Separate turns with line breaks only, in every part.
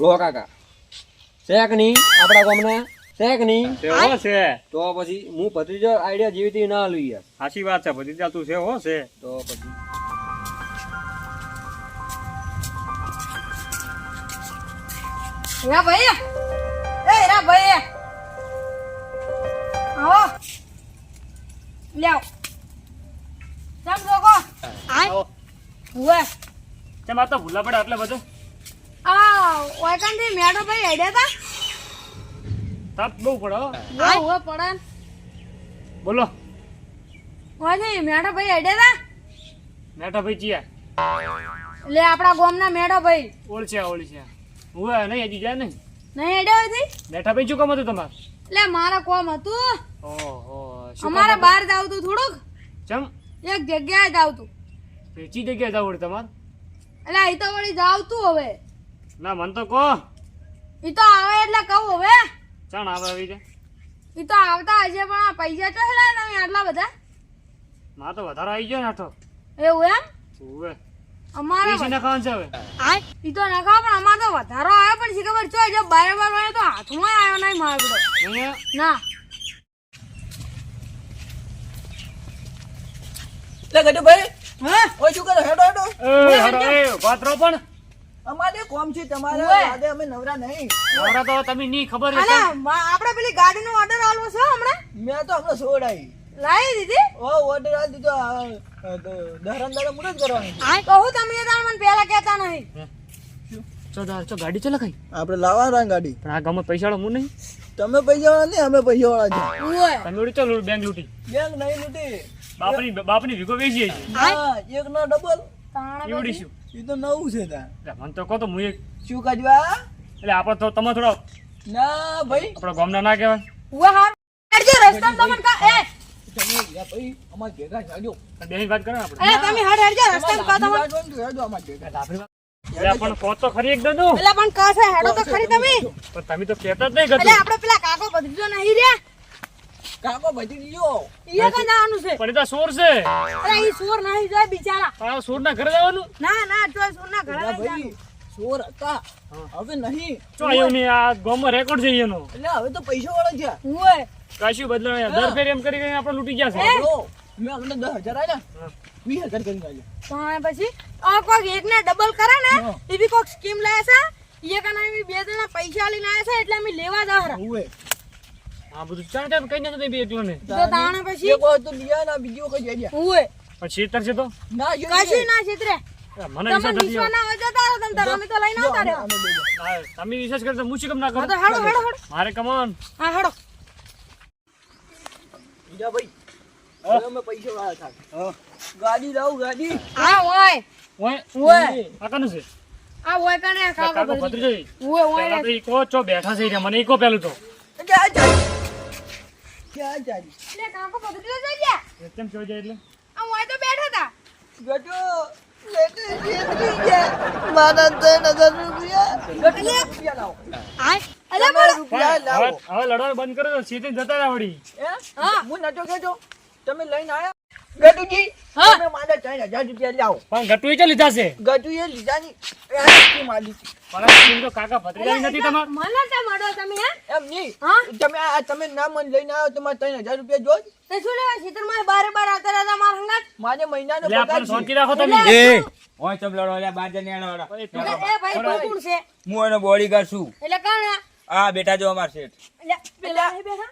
લો કાકા. શેક નહીં? આપણા ગામના? શેક નહીં?
હો છે.
તો પછી હું ભત્રીજો આઈડિયા જેવી તેવી ના લઈ યાર.
સાચી વાત છે બધી તું છે હો છે.
તો પછી.
રા ભાઈ. એ રા ભાઈ. આવો. લ્યાવ ચમ જોકો
આવો.
હુએ
કેમ આ તો ભૂલા પડે એટલે બધું.
આ ઓયકન મેડો ભાઈ હેડ્યા તા?
તાપ બહુ પડે હો.
હુએ હુએ
બોલો.
ઓય મેડો ભાઈ હેડ્યા તા?
મેઠા ભાઈ ચિયા.
એટલે આપણા ગામના મેડો ભાઈ.
ઓળખ્યા ઓળખ્યા હું નહીં હજી જાય નહીં.
નહીં હેડ્યા હતી
મેઠા ભાઈ શું કામ હતું તમારે?
એટલે મારા કોમ હતું.
ઓહો
અમારે બહાર જાવ તું થોડુંક.
ચમ?
એક જગ્યાએ જાવ તું
વેચી જગ્યાએ જવું તમારે?
એટલે અહીં તો વળી જાવ તું હવે.
ના મન તો કહો.
ઈ તો આવે એટલે કહું હવે.
ચણ આવે આવી જાય
ઈ તો આવતા હશે પણ આ પૈસા તો હેલા તમે આટલા બધા.
માં તો વધારો આવી ગયો ને આઠો.
એવું એમ?
ઉવે.
અમારે
પૈસા છે હવે.
ઈ તો પણ અમારે તો વધારો આવ્યો પણ શી ખબર છો જો બારે બાર વાળો તો હાથમાં આવ્યો નહીં મારો ના.
લે ગટુભાઈ
હા?
ઓય શું કરો હેડો હેડો.
એ હડો એ વાતરો પણ
અમારે કોમ છે તમારે આજે અમે નવરા નહીં.
નવરા તો તમે ની ખબર
છે આપણે પેલી ગાડીનો ઓર્ડર આલવો છે હમણાં?
મેં તો હમણાં છોડાઈ.
લાવી દીધી?
ઓ ઓર્ડર આ દીધો દહરાન મુરત કરવાની
આ હું તમને તાર મને પહેલા કહેતા નહીં.
ચો દાર ચો ગાડી ચલા ખાઈ
આપણે લાવવા ગાડી.
પણ આ ગામમાં પૈસા વાળો હું નહીં?
તમે પૈસા વાળા નહીં અમે પૈસા વાળા છે
તમે ઉડી ચાલો બેંક લૂટી.
બેંક નહીં લૂટી.
બાપની બાપની વિગો વેચી છે
એક ના ડબલ
તાણા
એ તો નવું છે ત્યાં
મને તો કહો તો હું એક
શું કાજવા?
એટલે આપણે તો તમે થોડો
ના ભાઈ.
આપણા ગામના ના કહેવાય.
ઓય હાર હેડજો રસ્તા તો મને કા એ.
તમે યા ભાઈ અમાર ભેગા જાજો.
બેની વાત કરે આપણે.
અલે તમે હડ હેડજો રસ્તામાં કા તમે?
જાજો અમાર ભેગા.
એટલે પણ કહો તો ખરી એક દાદુ.
એટલે પણ કાસે હેડો તો ખરી તમે
પણ તમે તો કહેતા જ નહીં
એટલે આપણે પેલા કાકો ભત્રીજો નહીં રહ્યા?
કાકો ભજી ગયો
ઈ કઈ જવાનું છે.
પણ એ તો સોર છે.
અરે ઈ સોર નહીં જોય બિચારા.
આ સોર ના ઘરે જવાનું?
ના ના જોય સોર ના ઘરે
ભાઈ સોર હતા. હવે નહીં.
ચો આયો નહીં આ ગામમાં રેકોર્ડ છે એનો.
એટલે હવે તો પૈસા વાળો છે.
ઓય
કશું બદલાવ દર ફેર એમ કરી કરીને આપણે લૂટી ગયા છે.
મેં અમને દસ હજાર આલ્યા કરી
પછી આ ડબલ કરે ને. એ બી સ્કીમ લાયા છે? એ કના ના બે જણા પૈસા લઈને આવ્યા છે એટલે અમે લેવા જવા
ઉવે.
આ બધું ચાણ ચાણ કઈ નથી બે એકલો ને
તો તાણે પછી?
એક વખત તો બીજા ના બીજી વખત જઈ ગયા.
ઓય
પણ છેતર છે તો?
ના
કશું ના છેતરે.
મને વિશ્વાસ નથી
ના હોય જતા રહો તમે તાર અમે તો લઈને આવતા
અમે-
રહ્યો
અમે બે જણા.
હા, તમે વિશ્વાસ કરતા હું કેમ ના કરું.
તો હાડો હાડો હાડો
મારે કમોન
હા હાડો
બીજા ભાઈ અમે પૈસા વાળા થાય ગાડી લાવ ગાડી.
હા ઓય
ઓય
ઓય
આ છે.
આ ઓય કને કાકો ભત્રીજો ઓય ઓય
તો ઈ કહો છો બેઠા છે મને ઈકો પેલું તો.
ક્યાં ચાલી ક્યાં ચાલી
એટલે કાકો ભત્રીજો જઈ ગયા
કેમ છો જાય એટલે?
આ ઓય તો. બેઠા હતા
ગટુ લેતે જેતરી ગયા. મારા ત્રણ હજાર રૂપિયા ગટુ રૂપિયા લાવો.
અલે
તમારા રૂપિયા
હવે
લાવો.
હવે લડવાનું બંધ કરો તો સીધી જતા રહ્યા વળી.
હા.
હું.
નતો કેજો તમે લઈને આયા? ગટુજી તમે મારા ત્રણ હજાર રૂપિયા લાવો.
પણ ગટુએ ઈ લીધા છે?
ગટુએ લીધા ની માલી
પણ તો કાકા ભત્રીજાની નથી તમાર?
મને તે મળો તમે
એમ નહીં. તમે આ તમે ના મન લઈને આવ્યો તમારે ત્રણ હજાર રૂપિયા જોજ.
તે શું લેવા ખેતરમાં બારે બાર આવતા હતા મારા હંગાત?
મારે મહિનાનો પગાર
શાંતિ રાખો તમે.
એટલે
ઓય ચમ લડો બાર.
એ
ભાઈ તું કોણ છે?
હું એનો બોડીગાર્ડ છું.
એટલે કોણ આ?
બેટા જો અમાર શેઠ.
એટલે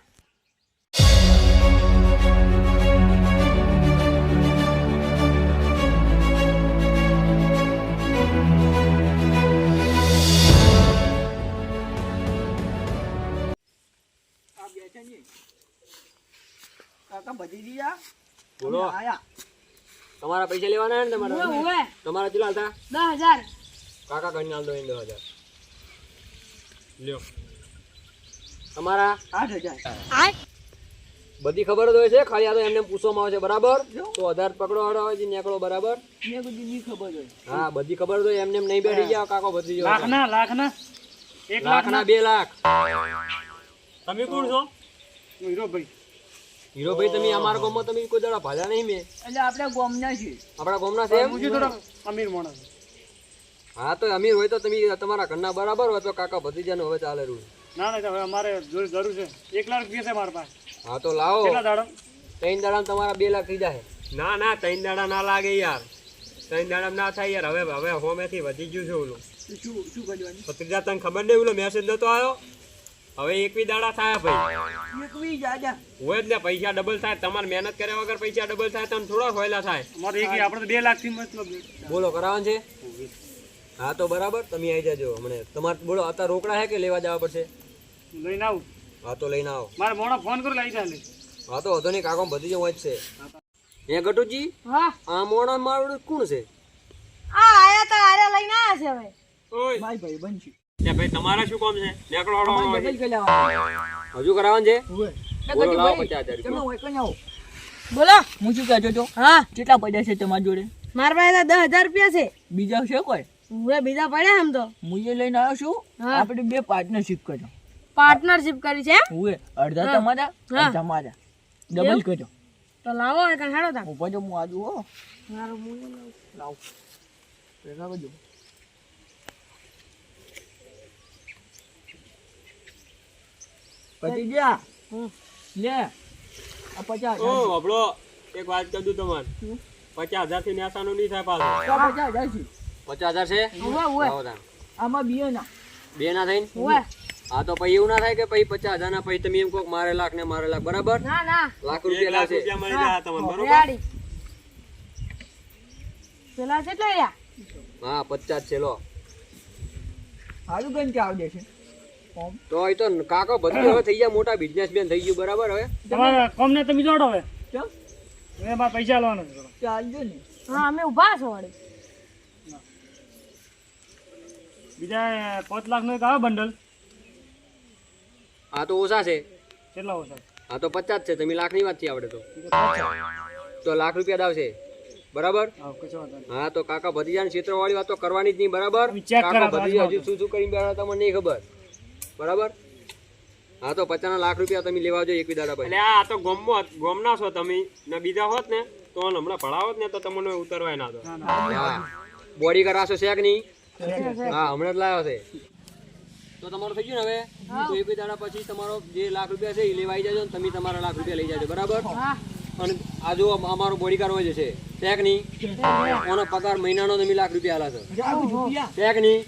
કાકા બધી દીયા
બોલો.
આયા
તમારા પૈસા લેવાના ને તમારા તમારા કેટલા હતા
દસ હજાર.
કાકા કરીને આલ દો એને દસ હજાર. લ્યો. તમારા?
આઠ હજાર.
બધી ખબર જ હોય છે ખાલી આ તો એમને પૂછવામાં આવે છે બરાબર? તો આધાર પકડો હડો હોય છે નીકળો બરાબર?
બધી ખબર હોય
હા બધી ખબર હોય એમને નહીં બેઠી ગયા કાકો બધી
લાખ ના લાખ ના એક લાખ
લાખ ના બે લાખ.
તમે કોણ છો? હું હીરો ભાઈ
હીરોભાઈ તમે અમારા ગામમાં તમે કોઈ દાડા ભાજા નહીં મેં.
એટલે આપણે ગામના છે
આપણા ગામના છે?
હું થોડો અમીર માણસ.
હા તો અમીર હોય તો તમે તમારા ઘરના બરાબર હોય તો કાકા ભત્રીજાને હવે ચાલે રૂ.
ના ના હવે અમારે જોઈ જરૂર છે. એક લાખ રૂપિયા છે મારા પાસે.
હા તો લાવો.
કેટલા દાડા?
ત્રણ દાડા તમારા બે લાખ થઈ જાય. ના ના ત્રણ દાડા ના લાગે યાર. ત્રણ દાડા ના થાય યાર. હવે હવે હોમેથી વધી ગયું છે ઓલું.
શું શું કરવાનું
ભત્રીજા તને ખબર નહીં? ઓલો મેસેજ નતો આવ્યો? હવે એકવી દાડા થાય ભાઈ.
એકવી જાજા
હોય જ ને પૈસા ડબલ થાય. તમારે મહેનત કર્યા વગર પૈસા ડબલ થાય તમે થોડા હોયલા થાય.
અમારે એક આપણે તો બે લાખથી મતલબ
બોલો કરાવવાનું છે? હા તો બરાબર. તમે આવી જાજો. હમણે તમારે બોલો અત્યારે રોકડા હે કે લેવા જવા પડશે?
લઈને આવું.
હા તો લઈને આવો.
મારે મોણો ફોન કરો લઈ ચાલે
હા તો વધુ નહીં કાકો બધી હોય જ છે એ ગટુજી?
હા.
આ મોણો મારું કોણ છે?
આ આયા તો આરે લઈને આયા છે હવે.
ઓય.
ભાઈ ભાઈ બનશે.
ભાઈ તમારા શું કામ છે? નેકળો
ડબલ કરી લેવાનું
હજુ કરાવવાનું છે? બોલો લાવો પચાસ હજાર
તમે હોય કઈ આવો.
બોલો.
હું શું કહેતો તો
હા.
કેટલા પૈસા છે તમારી જોડે?
મારા પાસે દસ હજાર રૂપિયા છે.
બીજા છે કોઈ?
હવે બીજા પડ્યા એમ તો.
હું જે લઈને આવ્યો છું. આપણે બે પાર્ટનરશિપ કરજો
પાર્ટનરશિપ કરી છે એમ?
હું અડધા. તમારા
હા.
અડધા મારા. ડબલ કરજો
તો લાવો કઈ હેડો તા
હું પાછો હું આજુ હો.
મારું
લાવ. પતી ગયા? લે આ પચાસ
ઓ
હજાર
એક વાત કહું દઉં તમારે પચાસ હજારથી નેસાનું નહીં થાય પાછું.
પચાસ હજાર છે.
પચાસ હજાર છે.
આમાં બે ના.
બે ના થઈને? હા તો પછી એવું ના થાય કે પછી પચાસ હજાર ના પછી તમે એમ કહો મારે લાખ ને મારે લાખ બરાબર?
ના ના.
લાખ રૂપિયા
રેડી. પેલા કેટલા રહ્યા?
હા પચાસ છે લો.
સારું ગણ કે આવડે છે.
તો એ તો કાકો બધું હવે થઈ ગયા મોટા બિઝનેસમેન થઈ ગયું બરાબર હવે?
તમારા કોમને તમે જોડો હવે? હવે મારે પૈસા લેવાના
ચાલજો ને.
હા અમે ઊભા છો વળી.
બીજા પાંચ લાખ નો એક આવે બંડલ
આ તો ઓછા છે.
કેટલા ઓછા?
હા તો પચાસ છે તમે લાખની વાત છે આવડે તો. તો લાખ રૂપિયા દાવ છે બરાબર?
હા.
હા તો કાકા ભતીજાની ક્ષેત્ર વાળી વાત તો કરવાની જ નહીં બરાબર? કાકા ભત્રીજા હજુ શું શું કરીને બેઠા તમને નહીં ખબર. બરાબર? હા તો પચાસ લાખ રૂપિયા તમે લેવા જો એક દાડા પછી આ તો ગોમો ગોમના છો તમે. ને બીજા હોત ને તો હમણાં ભણાવો ને તો તમને ઉતરવાય ના તો. બોડી કરાશો છે કે નહીં હા હમણાં જ લાવ્યો છે. તો તમારું થઈ ગયું ને હવે? તો એક દાડા પછી તમારો જે લાખ રૂપિયા છે એ લેવાઈ જાજો ને તમે તમારા લાખ રૂપિયા લઈ જાજો બરાબર? અને આ જો અમારો બોડીગાર્ડ હોય છે ટેક નહીં એનો પગાર મહિનાનો તમે લાખ રૂપિયા આલા છો.
જાવ
છે કે નહીં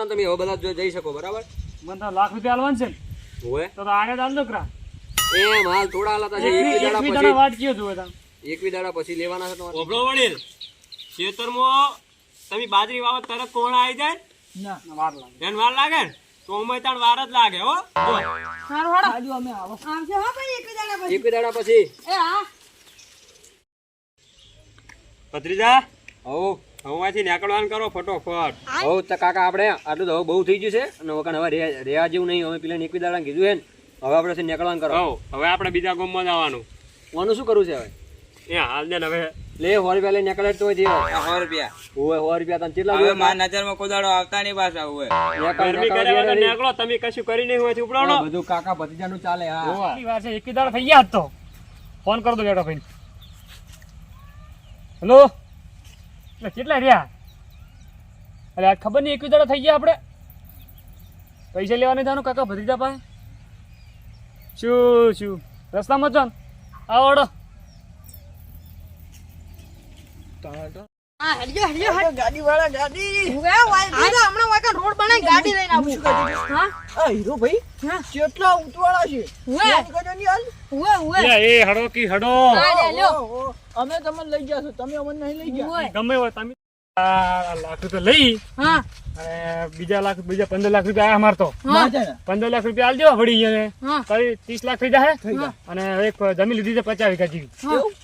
બેન? તમે હવે બધા જો જઈ શકો બરાબર?
મને તો લાખ રૂપિયા આલવાન છે
હોય
તો તો આગળ ચાલ દો
એ માલ થોડા આલાતા છે
એકવી
દાડા પછી
દાડા વાટ કયો જોવે હતા
એક દાડા પછી લેવાના છે તમારે. ઓબળો વડીલ ખેતરમાં તમે બાજરી વાવત તરત કોણ આવી જાય
ના?
વાર લાગે.
એને વાર લાગે ને? તો અમે તાણ વાર જ લાગે હો.
સારું હેડો.
આજુ અમે આવો.
આમ છે હો ભાઈ એક દાડા પછી.
એક દાડા પછી.
એ હા.
ભત્રીજા? હવ. હવાથી નીકળવાનું કરો ફટોફટ. હવ તો કાકા આપણે આટલું તો હવે બહુ થઈ ગયું છે. અને વખત હવે રહ્યા જેવું નહીં. હવે પેલા નીકળી દાડા કીધું છે ને હવે આપણે છે નીકળવાનું કરો. હવે આપણે બીજા ગામમાં જવાનું. આનું શું કરવું છે હવે? એ હાલ ને હવે લે સો રૂપિયા નીકળે તો
સો રૂપિયા.
ઓય સો રૂપિયા તને કેટલા
હવે? મારા નજરમાં કોઈ આવતા નહીં પાછા ગરમી
નીકળ, તમે કશું કરી નહીં હોય ઉપડાવડો બધું કાકા ભત્રીજાનું ચાલે હા.
કેટલી વાર છે એકવી દાડા થઈ ગયા તો. ફોન કર દો બેઠો ભાઈ હેલો? એટલે કેટલા રહ્યા? અરે આ ખબર નહીં એકવીસ દાડા થઈ ગયા આપણે. પૈસા લેવા નહીં જવાનું કાકા ભત્રીજા પાસે. શું શું? રસ્તામાં છો ને.
ગાડી. વાળા ગાડી
બીજા હમણાં રોડ બનાવી ગાડી લઈને આવું છું હા?
હીરો ભાઈ કેટલા ઉતવાળા છે?
ઉવે.
યાદ કરજો ની હાલ
ઉવે ઉવે.
એ હડો કી હડો
હા લે લ્યો.
ઓહો, અમે તમને લઈ ગયા તમે અમને નહીં લઈ ગયા.
ગમે હોય તમે લાખ રૂપિયા લઈ. અને બીજા લાખ બીજા પંદર લાખ રૂપિયા
છે ને?
પંદર લાખ રૂપિયા આલજો વળી કઈ ત્રીસ લાખ થઈ જાય. અને એક જમીન લીધી છે પચાસ વીઘા જેવી.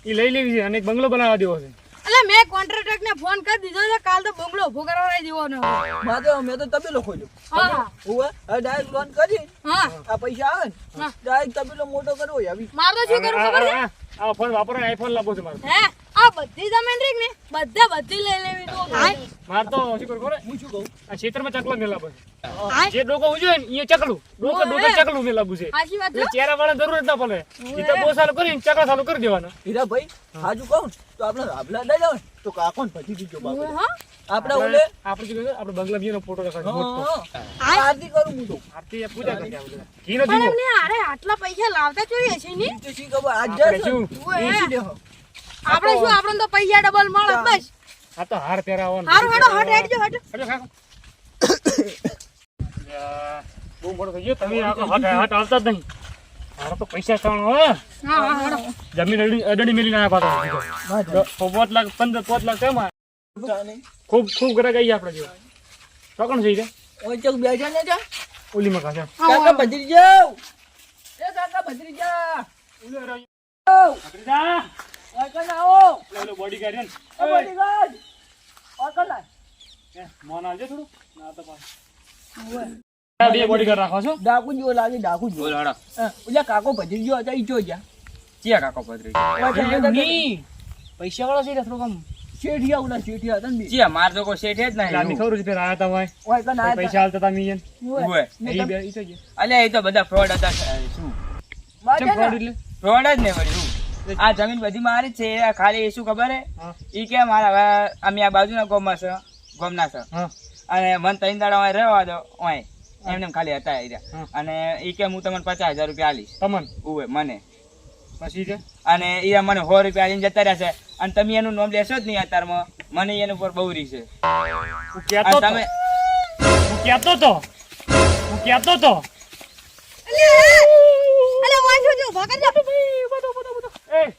એ લઈ લેવી છે અને એક બંગલો બનાવવા દેવો છે.
એટલે મેં કોન્ટ્રાક્ટર ને ફોન કરી દીધો છે કાલ તો બંગલો ઊભો કરવા દેવો ને
મારે મેં તો તબેલો ખોલ્યો.
હા.
હવે ડાયરેક્ટ લોન કરી
હા.
આ પૈસા આવે ને ડાયરેક્ટ તબેલો મોટો કરવો હોય આવી.
મારે શું કરવું ખબર છે?
આ ફોન વાપરો આઈફોન લાવો છે મારો.
હે? આ બધી જમીન રીક ને બધા બધી લઈ લેવી તો. હાય.
મારે તો શું કરવું
હું શું કહું?
આ ક્ષેત્રમાં ચકલો લાવવો જે ડોકો ઉજો ને એ ચકલું. ડોકો ડોકો ચકલું લાવવું છે.
સાચી વાત
એટલે ચેરા વાળા જરૂર જ ના પડે. એ તો બહુ સારું કરીને ચકલા ચાલુ કરી દેવાના.
હીરા ભાઈ હાજુ કહું તો આપણે હાભલા લઈ જાવ તો કાકો ને પછી દીજો બાપુ
હા.
આપણે ઓલે
આપણે શું? આપણે બંગલા બીનો ફોટો રખાડો મોટો.
આરતી કરું હું તો.
આરતી પૂજા કરી આપણે. ઘીનો દીવો.
એમને આટલા પૈસા લાવતા જોઈએ છે ની?
તો શી ખબર? આજ જશે.
શું?
બેસી
આપણે શું આપણને તો પૈસા ડબલ મળે બસ.
આ તો હાર પહેરાવવાનો.
હારું હેડો હટ હેડજો હટ
હટો ખાકો બહુ મોટો થઈ ગયો. તમે આખો હટ હટ આવતા જ નહીં. મારા તો પૈસા કાણો હો.
હા હા
જમીન અડી અડડી મેલીને આયા પાછો. તો પાંચ લાખ પંદર પાંચ લાખ કેમાં ખૂબ ખૂબ ગ્રાહક ગઈ આપણે જો ચોકણ છે રે?
ઓય ચક બેજા ને જા.
ઓલીમાં ખાશે.
કાકા ભત્રીજા. એ કાકા ભત્રીજા.
ભત્રીજા,
ઓય કન આવો
ઓલો ઓલો bodyguard ને.
એ બોડીગાર્ડ ઓય કન
મોન આવજે થોડું. ના તો પાછું. આ બે bodyguard રાખો છો?
ડાકુ જેવો લાગે ડાકુ જેવો.
બોલ
ઓલા કાકો ભત્રીજો હતા ઈ જો જા.
ચિયા કાકો પધરી
ઓયની પૈસા વાળા છે એટલે થોડુંક આમ
શેઠિયા ઓલા શેઠિયા હતા ને
ચિયા માર તો કોઈ શેઠ જ નહીં.
ખબર છે પેલા આયા તા વાંય.
ઓય કન
પૈસા હાલતા તા મીયન.
ઉવે.
ઈ બે- ઈ તો
અલ્યા એ તો બધા ફ્રોડ હતા. શું? ફ્રોડ જ ને વળી આ જમીન બધી મારી છે ખાલી શું ખબર હે એ કે મારા હવે અમે આ બાજુના ગામમાં છે ગોમના છે
હા.
અને મને ત્રણ દાડા અહીં રહેવા દો ઓય એમને ખાલી હતા એ રહ્યા. અને એ કે હું તમને પચાસ હજાર રૂપિયા આલીશ
તમને
ઉવે મને
પછી છે
અને એ મને સો રૂપિયા આલીને જતા રહ્યા છે અને તમે એનું નામ લેશો જ નહીં અત્યારમાં મને એનું ઉપર બહુ રી છે તમે
હું કહેતો તો હું કહેતો તો
અલે વાંચો જો ભાગત
એ.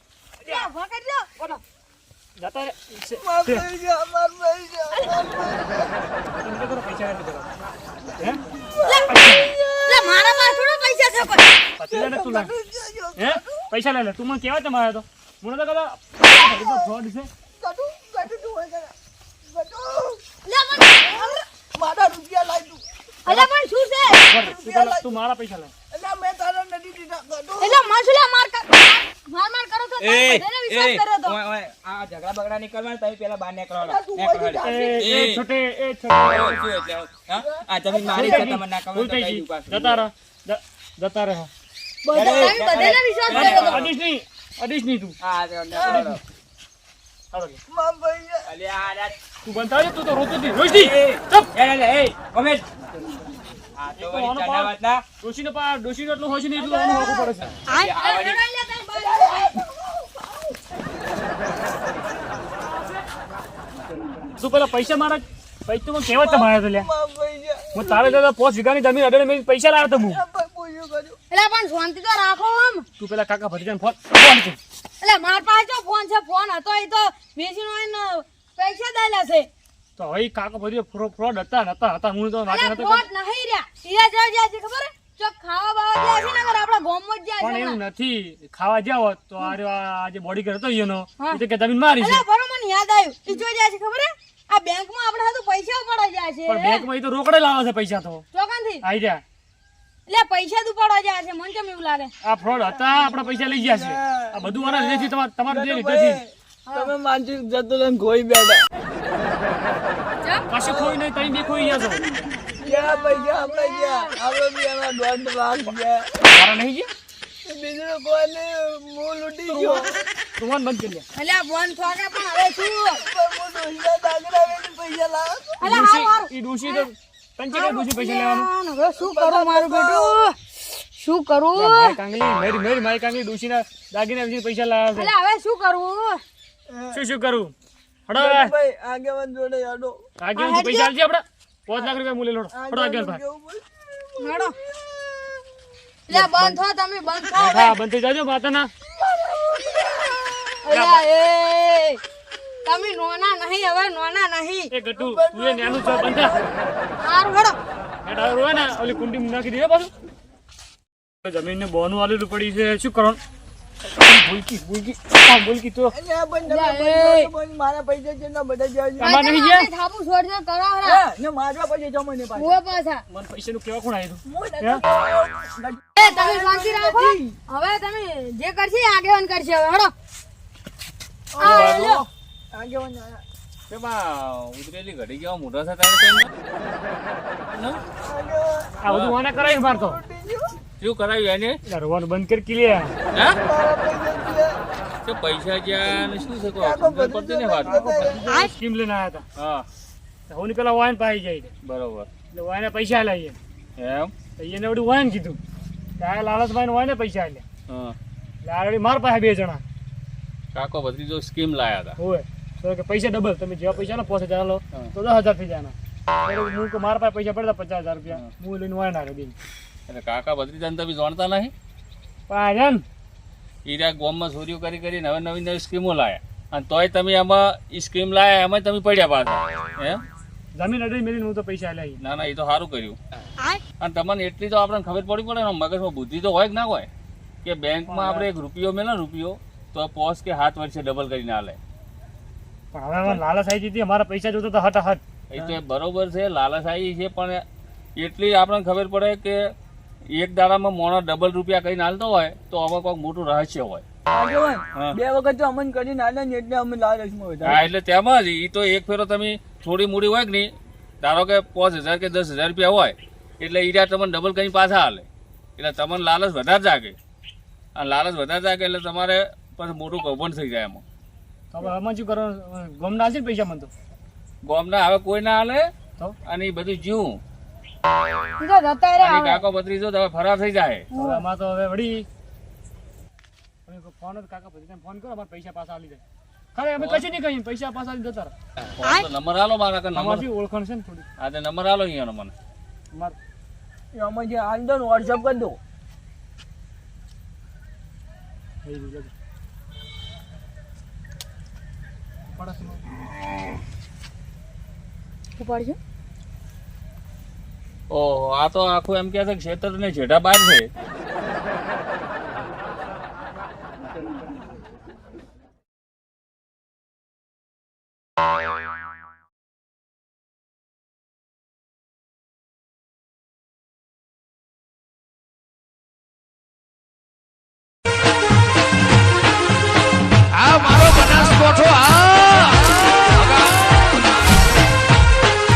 પૈસા.
હે?
લે મારા પાસે પૈસા છે
પછી લે તું
પૈસા
હે? લે લે. તું મને કેવા તમારે તો. મને તો કદા ફ્રોડ છે.
મારા રૂપિયા લાઈ તું
અલે પણ શું છે?
તું મારા પૈસા લે.
એટલે મેં તારા નથી દીધા.
એટલે માર કર માર માર કરો તો
એ
બધાને વિશ્વાસ કર્યો તો
ઓય, ઓય, આ ઝઘડા બગડા નહીં કરવાના તમે પેલા બહાર નીકળો
તું
નીકળો
બોલી જા.
એ એ
એ.
છોટે એ છોટે
હા? આ જમીન મારી છે તમને ના ખબર તો કઈ
ગઈ જતા રહો જતા રહો
બધા બધાને વિશ્વાસ કર્યો તો
અડીશ નહીં અડીશ નહીં તું
હા, તો નીકળો.
હાલો લે.
અલ્યા, આ
તું બંધ તું તો રોતો જ નહીં રોજ
એ, એ, એ, એ, આ તો વળી
આનો
વાત ના.
ડોશીને પા ડોશીને એટલું હોય છે ને એટલું આનું હોવું પડે છે
આ
આ વળી-
લે તને બાય
તું પેલા પૈસા મારા પૈસા તું કેવા તમારે તો લ્યા? હું તારે દાદા પોસ વીઘાની જમીન અડે મેં પૈસા લાવ્યો તો હું.
એટલે પણ શાંતિ તો રાખો આમ.
તું પેલા કાકા ભત્રીજાને ફોન ફોન કર.
એટલે માર પાસે જો ફોન છે ફોન હતો એ તો મેસીનો એને પૈસા દાલા છે.
તો હવે કાકા ભત્રીજા ફ્રોડ હતા હતા હતા હું તો નાટક નતો
ફોન નહીં રહ્યા. સીધા જવા ગયા છે ખબર જો ખાવા બાવા ગયા છે ને અગર આપણા ગામમાં જ
પણ
છે
એવું
હમણાં.
નથી. ખાવા જ્યાં હોત તો આ આજે બોડી કરતો
હા.
એ તો કે જમીન મારી છે.
અલે બરો મને યાદ આવ્યું. ઈ જોઈ જાય છે ખબર હે આ બેંકમાં આપણે તો પૈસા ઉપાડવા જાય છે.
પણ બેંકમાં ઈ તો રોકડે લાવે છે પૈસા તો.
ચોકાનથી
આઈ જા.
એટલે પૈસા તો ઉપાડવા જાય છે મને કેમ એવું લાગે?
આ ફ્રોડ હતા આપણા પૈસા લઈ ગયા છે. આ બધું મારા લીધેથી તમાર તમાર જે લીધેથી.
તમે માનસિક જતો લઈને ખોઈ બેઠા.
કશું ખોઈ નહીં તઈ બી ખોઈ ગયા છો.
ક્યાં પૈસા આપણે ગયા? આપણે બી એના દોઢ લાખ ગયા.
મારા નહીં ગયા?
બીજું કોઈને હું લૂંટી ગયો.
તું બંધ કરી લે
અલે ફોન થોડા પણ હવે શું?
છું.
ડોશી ડોશી
શું કરું મારું બેટું? શું કરું?
કાંગલી મેરી મેરી મારી કાંગલી ડોશીના દાગીના વેચીને પૈસા લાવ્યા
અલે હવે શું કરવું
શું શું કરું? હડો
ભાઈ આગેવાન જોડે હેડો.
આગળ પૈસા આલજે આપણે પાંચ લાખ રૂપિયા મૂલે લોડો. હડો આગળ ભાઈ.
કેવું
લે બંધ થો તમે બંધ થો
હા બંધ થઈ જાજો માતાના.
અલ્યા એ. તમે નોના નહીં હવે નોના નહીં.
એ ગટુ તું એ નેનું છો બંધ
હારું હડો.
આવે રોવે ને ઓલી કુંડી નાખી દે પાછું. જમીન ને બોનું આલેલું પડી છે શું કરો? બોલકી બોલકી આ બોલકી તો.
અને બંધ મારા પૈસા છે ને બધા જાય છે.
નહીં ગયા?
થાપુ છોડ દો કરો હરા
ને મારવા પછી જમો ને પાછા.
ઉવે પાછા.
મન પૈસા નું કેવા કોણ આયું
હું
એ તમે શાંતિ રાખો. હવે તમે જે કરશે એ આગેવાન કરશે હવે હડો. આ લ્યો.
ઉતરેલી ઘડી ગયો મોટો
આગેવાન
આ બધું મને કરાવી મારતો
શું કરાવ્યું એને?
રોવાનું બંધ કરી કીલે
હા?
મારા પૈસા છે.
તો પૈસા જ્યાં શું છે પડતી ને વાત
સ્કીમ લઈને આવ્યા હતા
હા.
હું પેલા વાયન પાઈ જાય છે.
બરોબર.
એટલે વાયને પૈસા લઈએ
એમ?
એને બધું વાયન કીધું. ત્યાં લાલચભાઈ વાયને પૈસા આલ્યા.
હા.
એટલે આગળ માર પાસે બે જણા.
કાકો ભત્રીજો સ્કીમ લાયા હતા
હોય. તો કે પૈસા ડબલ તમે જેવા પૈસા ને પાંચ હજાર લો તો દસ હજાર થઈ જાય હું કે મારા પાસે પૈસા પડતા પચાસ હજાર રૂપિયા. હું. લઈને વાય નાખે બેન.
એટલે કાકા ભત્રીજાને તમે જાણતા નહીં?
પણ આ રહ્યા
ઈરા ગોમમાં ચોરીઓ કરી કરીને હવે નવી નવી સ્કીમો લાયા. અને તોય તમે આમાં ઈ સ્કીમ લાયા એમાં તમે પડ્યા પાછા. એમ
જમીન અડી મેળીને હું તો પૈસા લઈ.
ના ના એ તો સારું કર્યું. અને તમને એટલી તો આપણને ખબર પડી પડે ને મગજમાં બુદ્ધિ તો હોય કે ના હોય કે બેંકમાં આપણે એક રૂપિયો મેળે રૂપિયો તો પોસ કે હાથ વર્ષે ડબલ કરીને આલે.
પણ હવે લાલચ આવી જતી અમારા પૈસા જોતા તો હટ હટ
એ તો બરોબર છે લાલચ આવી છે પણ એટલી આપણને ખબર પડે કે એક દાડામાં મોણો ડબલ રૂપિયા કહીને હાલતો હોય તો આમાં કોઈક મોટું રહસ્ય હોય.
બે વખત તો અમન કરીને આલે ને એટલે અમે લાલચમાં હોય
હા એટલે તેમાં જ એ તો એક ફેરો તમે થોડી મૂડી હોય કે નહીં ધારો કે પાંચ હજાર કે દસ હજાર રૂપિયા હોય એટલે ઈરા તમને ડબલ કરીને પાછા હાલે. એટલે તમને લાલચ વધારે જાગે. આ લાલચ વધારે જાગે એટલે તમારે પછી મોટું કૌભાંડ થઈ જાય એમાં.
તો હવે આમાં શું કરો? ગમ ના છે ને પૈસા મને તો?
ગોમના હવે કોઈ ના હાલે
તો?
અને એ બધું જીવું.
ઈ તો જતા રે
અને કાકો બત્રીસો તો હવે ફરાર થઈ જાય.
તો હવે આમાં તો હવે વળી તમે ફોન કાકા પછી ફોન કરો અમારે પૈસા પાછા આલી જાય ખરે અમે કશું નહીં કહીએ પૈસા પાછા આલી જતા
નંબર હાલો મારા કે નંબર.
ઓળખાણ છે ને થોડી.
આ તે નંબર આલો અહીંયાનો મને.
અમાર
અમે જે હાલ દો. વોટ્સઅપ કરી દો
થઈ ગયું જજો. પડોશી માં.
ઉપાડજો.
ઓ આ તો આખું એમ કે છે કે ખેતર ને જેઠા બહાર છે.